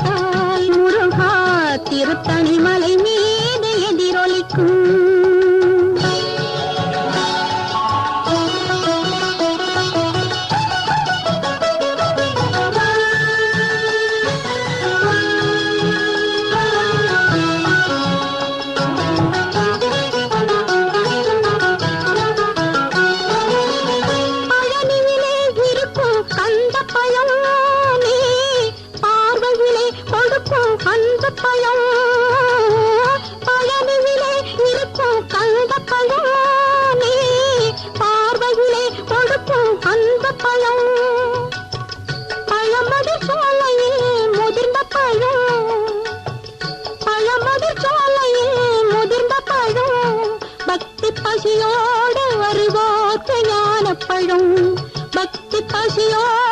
था। பழம். பழமது சோலையில் முதிர்ந்த பழம். பழமது சோலையில் முதிர்ந்த பழம். பக்தி பசியோடு வருவோர் ஞான பழம். பக்தி பசியோடு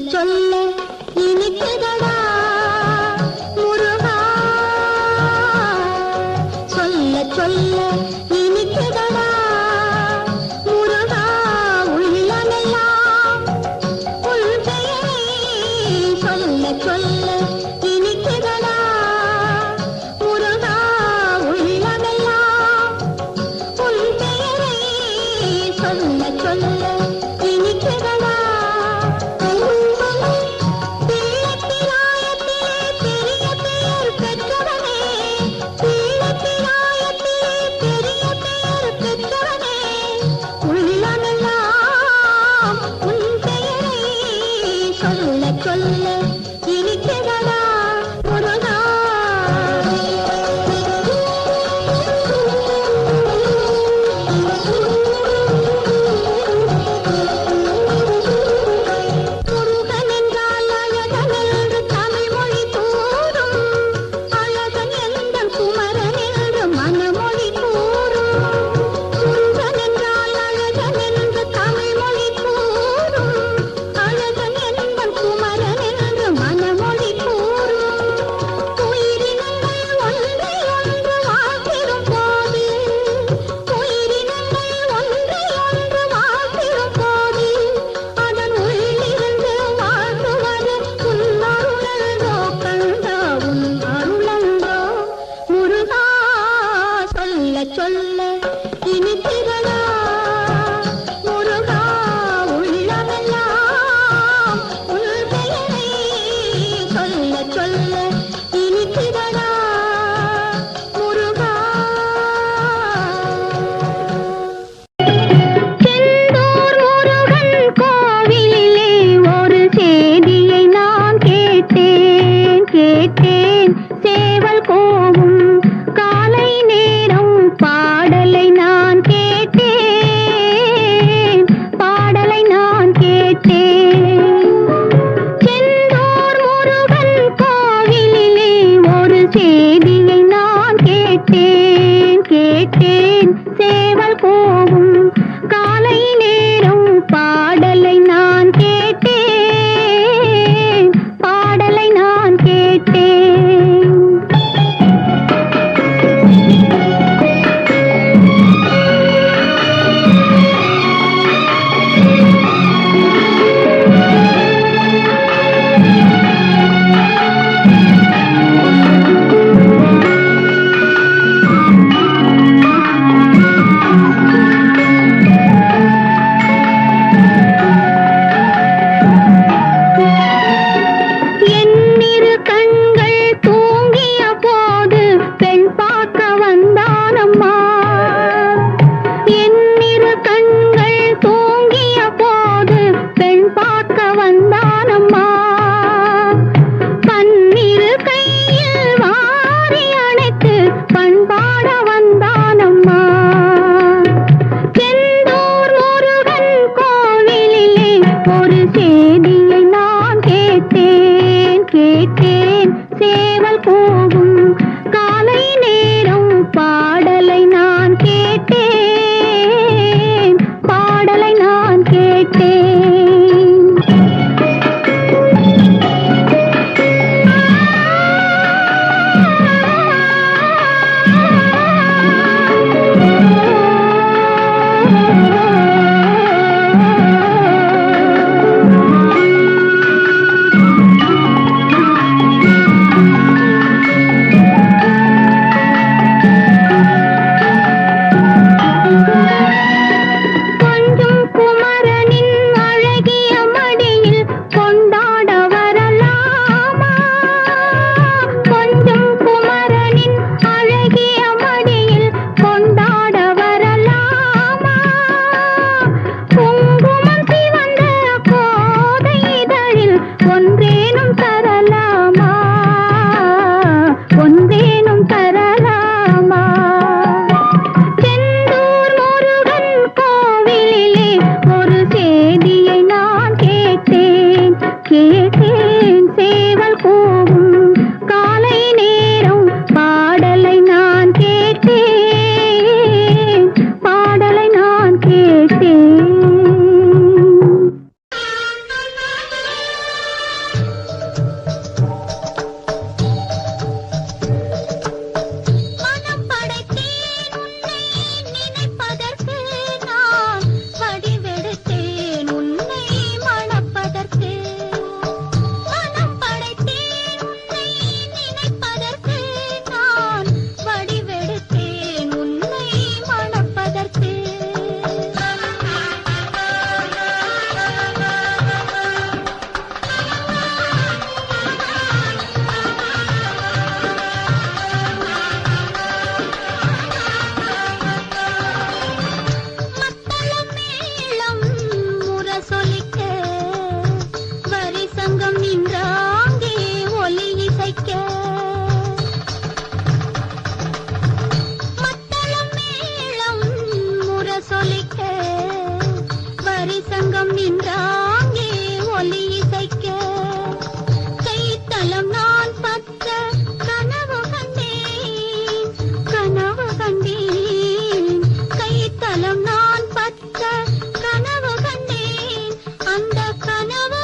चल। Manama.